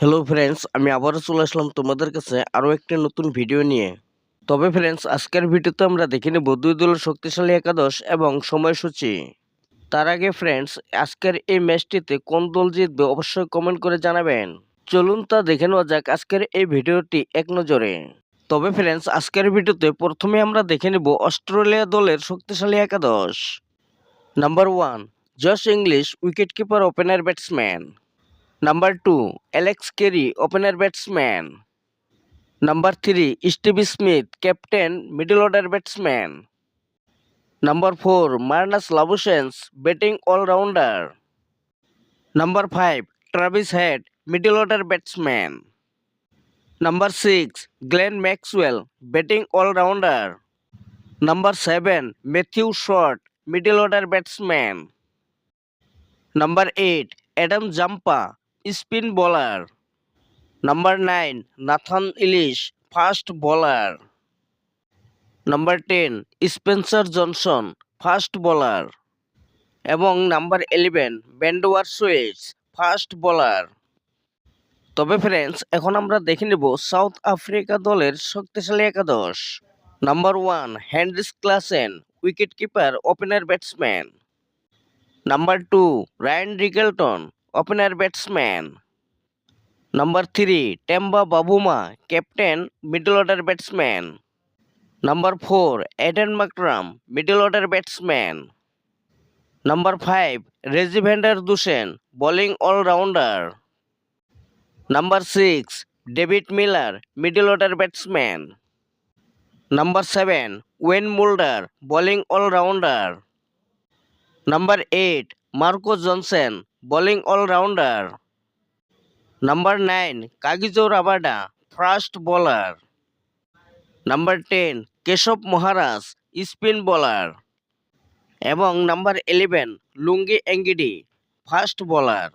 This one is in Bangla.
হ্যালো ফ্রেন্ডস আমি আবারও চলে আসলাম তোমাদের কাছে আরও একটি নতুন ভিডিও নিয়ে। তবে ফ্রেন্ডস আজকের ভিডিওতে আমরা দেখে নেব দুই দলের শক্তিশালী একাদশ এবং সময়সূচি। তার আগে ফ্রেন্ডস আজকের এই ম্যাচটিতে কোন দল জিতবে অবশ্যই কমেন্ট করে জানাবেন। চলুন তা দেখে নেওয়া যাক আজকের এই ভিডিওটি এক নজরে। তবে ফ্রেন্ডস আজকের ভিডিওতে প্রথমে আমরা দেখে নেব অস্ট্রেলিয়া দলের শক্তিশালী একাদশ। Number one Josh Inglis wicket keeper opener batsman number two Alex Carey opener batsman number three Stevie Smith captain middle order batsman number four Marnus Labuschagne batting allrounder number five Travis Head middle order batsman number six Glenn Maxwell batting allrounder number seven Matthew Short middle order batsman number eight Adam Zampa spin bowler. Number nine, Nathan Ellis, fast bowler. Number ten, Spencer Johnson, fast bowler. এবং number eleven Ben Dwarshuis fast bowler. তবে ফ্রেন্ডস, এখন আমরা দেখে নেব সাউথ আফ্রিকা দলের শক্তিশালী একাদশ। Number one Heinrich Klaasen wicket keeper opener batsman. Number two, Ryan Rickelton opener batsman number three Temba Bavuma captain middle order batsman number four Aiden Markram middle order batsman number five Rassie van der Dussen bowling allrounder number six David Miller middle order batsman number seven Wiaan Mulder bowling allrounder number eight Marco Jansen bowling allrounder. Number nine, Kagiso Rabada, fast bowler. Number ten, Keshav Maharaj, spin bowler. এবং number eleven, Lungi Ngidi, fast bowler.